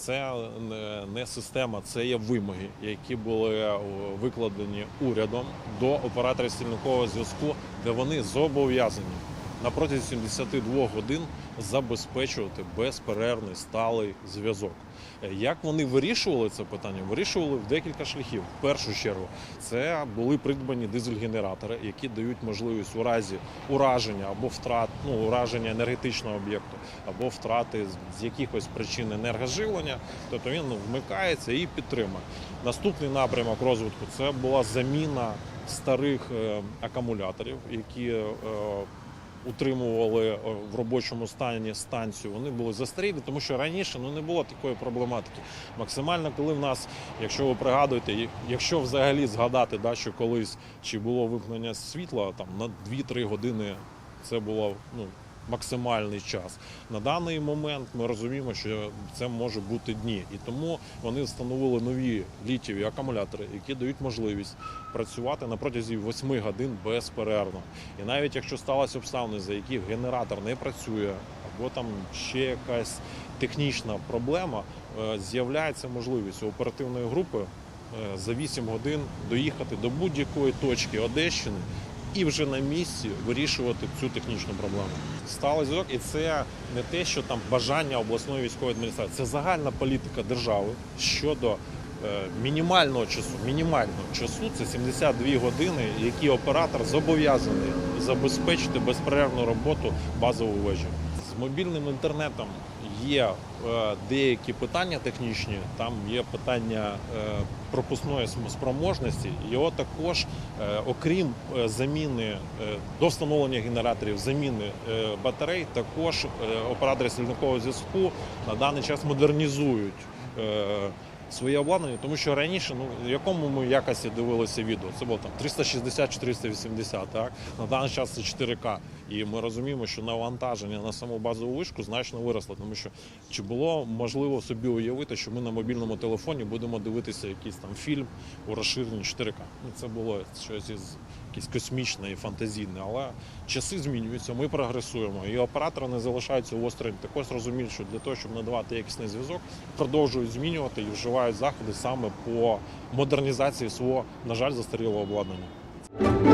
це не- система, це є вимоги, які були е, викладені урядом до операторів стільникового зв'язку, де вони зобов'язані на протязі 72 годин забезпечувати безперервний сталий зв'язок. Як вони вирішували це питання? Вирішували в декілька шляхів. В першу чергу це були придбані дизель-генератори, які дають можливість у разі ураження або втрат, ну ураження енергетичного об'єкту, або втрати з якихось причин енергоживлення, тобто він вмикається і підтримує. Наступний напрямок розвитку це була заміна старих е, акумуляторів, які е, утримували е, в робочому стані станцію. Вони були застарілі, тому що раніше ну не було такої проблематики. Максимально, коли в нас, якщо ви пригадуєте, якщо взагалі згадати, да, що колись чи було вимкнення світла там на 2-3 години, це було ну. Максимальний час на даний момент ми розуміємо, що це може бути дні, і тому вони встановили нові літієві акумулятори, які дають можливість працювати на протязі 8 годин безперервно. І навіть якщо сталося обставини, за яких генератор не працює, або там ще якась технічна проблема, е, з'являється можливість у оперативної групи е, за 8 годин доїхати до будь-якої точки Одещини і вже на місці вирішувати цю технічну проблему. Сталий зв'язок, і це не те, що там бажання обласної військової адміністрації, це загальна політика держави щодо е, мінімального часу. Мінімального часу це 72 години, які оператор зобов'язаний забезпечити безперервну роботу базової вежі. З мобільним інтернетом є е, деякі питання технічні, там є питання е, пропускної спроможності. Його також, е, окрім заміни до встановлення генераторів, заміни батарей, також оператори сільникового зв'язку на даний час модернізують. Своє обладнання, тому що раніше, ну в якому ми якості дивилися відео, це було там 360-480, так на даний час це 4К. І ми розуміємо, що навантаження на саму базову вишку значно виросло, тому що чи було можливо собі уявити, що ми на мобільному телефоні будемо дивитися якийсь там фільм у розширенні 4К. Ну це було щось із якесь космічне і фантазійне, але часи змінюються, ми прогресуємо, і оператори не залишаються осторонь. Також розуміють, що для того, щоб надавати якісний зв'язок, продовжують змінювати і вживають заходи саме по модернізації свого, на жаль, застарілого обладнання.